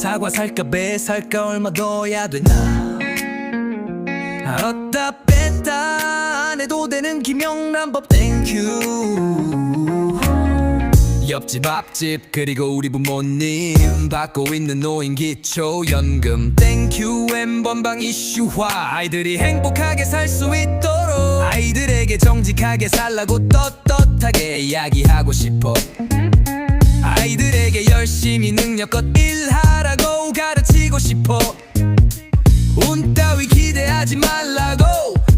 사과 살까 배 살까 얼마 더야 되나. 얻다 뺐다 안 해도 되는 김영란법 땡큐 옆집 앞집 그리고 우리 부모님 받고 있는 노인 기초 연금. 땡큐 엠번방 이슈화. 아이들이 행복하게 살 수 있도록. 아이들에게 정직하게 살라고 떳떳하게 이야기하고 싶어 아이들에게 열심히 능력껏 일하라고 가르치고 싶어. 운 따위 기대하지 말라고.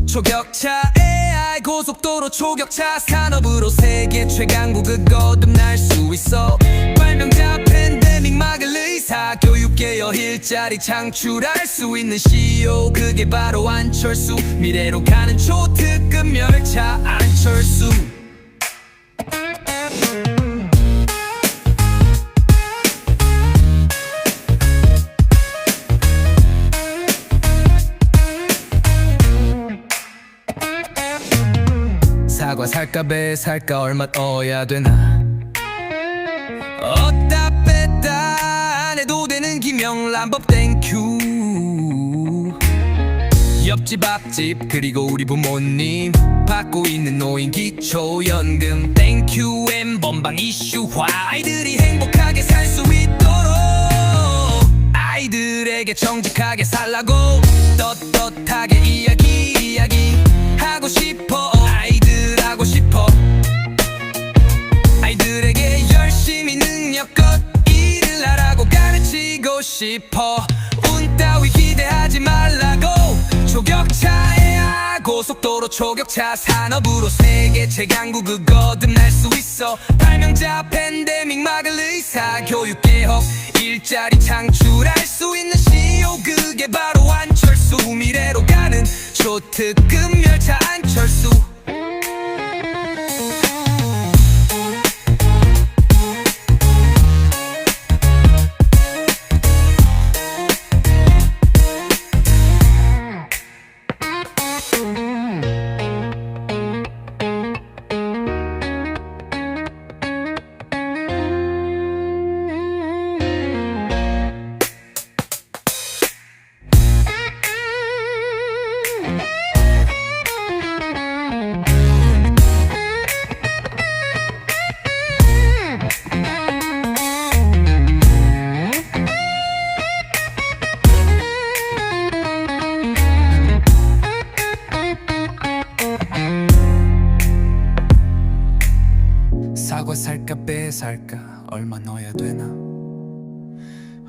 초격차 AI 고속도로 초격차 산업으로 세계 최강국을 거듭날 수 있어. 발명자 팬데믹 막을 의사 교육계여 일자리 창출할 수 있는 CEO 그게 바로 안철수. 미래로 가는 초특급 열차 안철수 살까 배 살까 얼마 얻어야 되나? 얻다 뺐다 안 해도 되는 김영란법 땡큐 옆집 앞집 그리고 우리 부모님 받고 있는 노인 기초연금 땡큐 엠 번방 이슈화 아이들이 행복하게 살 수 있도록 아이들에게 정직하게 살라고 떳떳하게 이야기 이야기 하고 싶어. 아이들 하고 싶어 싶어. 운 따위 기대하지 말라고. 초격차야 고속도로 초격차 산업으로 세계 최강국을 거듭날 수 있어. 발명자 팬데믹 막을 의사 교육개혁 일자리 창출할 수 있는 CEO 그게 바로 안철수 미래로 가는 초특 사과 살까 배 살까 얼마 넣어야 되나?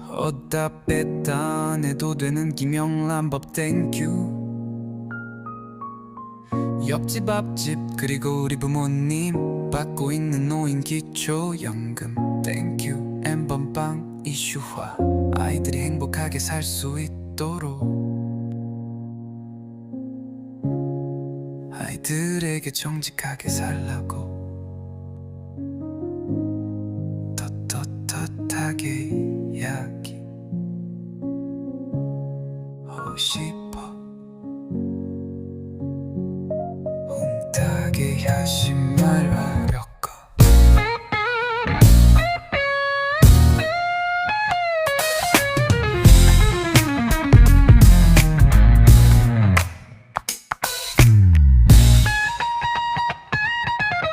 얻다 뺐다 안 해도 되는 김영란 법 땡큐 옆집 앞집 그리고 우리 부모님 받고 있는 노인 기초연금 땡큐 엠번방 이슈화 아이들이 행복하게 살 수 있도록. 아이들에게 정직하게 살라고 진하게 이야기하고 싶어. 온탁게 야심